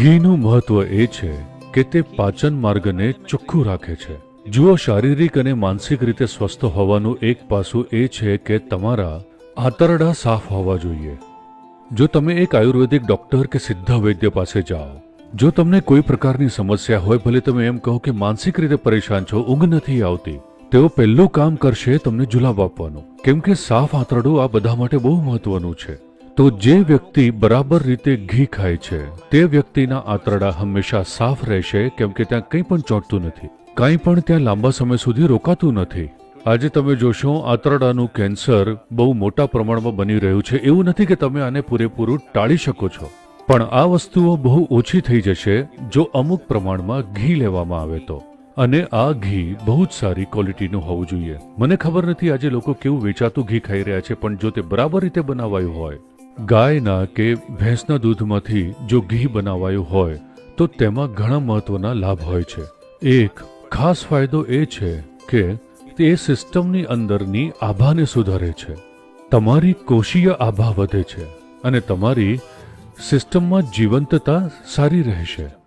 ઘીનું મહત્વ એ છે કે તે પાચન માર્ગને ચોખ્ખું રાખે છે. જુઓ, શારીરિક અને માનસિક રીતે સ્વસ્થ હોવાનું એક પાસું એ છે કે તમારા આંતરડા સાફ હોવા જોઈએ. જો તમે એક આયુર્વેદિક ડોક્ટર કે સિદ્ધ વૈદ્ય પાસે જાઓ, જો તમને કોઈ પ્રકારની સમસ્યા હોય, ભલે તમે એમ કહો કે માનસિક રીતે પરેશાન છો, ઊંઘ નથી આવતી, તેઓ પહેલું કામ કરશે તમને જુલાબ આપવાનું. કેમ કે સાફ આંતરડું આ બધા માટે બહુ મહત્વનું છે. તો જે વ્યક્તિ બરાબર રીતે ઘી ખાય છે, તે વ્યક્તિના આંતરડા હંમેશા સાફ રહેશે, કેમ કે ત્યાં કંઈ પણ ચોંટતું નથી. કંઈ પણ ત્યાં લાંબા સમય સુધી રોકાતું નથી. આજે તમે જોશો, આંતરડાનું કેન્સર બહુ મોટા પ્રમાણમાં બની રહ્યું છે. એવું નથી કે તમે આને પૂરેપૂરું ટાળી શકો છો. પણ આ વસ્તુઓ બહુ ઓછી થઈ જશે, જો અમુક પ્રમાણમાં ઘી લેવામાં આવે તો. અને આ ઘી બહુ જ સારી ક્વોલિટીનું હોવું જોઈએ. મને ખબર નથી આજે લોકો કેવું વેચાતું ઘી ખાઈ રહ્યા છે, પણ જો તે બરાબર રીતે બનાવાયું હોય ગાયના કે ભેંસના દૂધમાંથી જો ઘી બનાવાયું હોય, તો તેમાં ઘણા મહત્વના લાભ હોય છે. એક ખાસ ફાયદો એ છે કે તે સિસ્ટમની અંદરની આભાને સુધારે છે. તમારી કોષીય આભા વધે છે અને તમારી સિસ્ટમમાં જીવંતતા સારી રહેશે.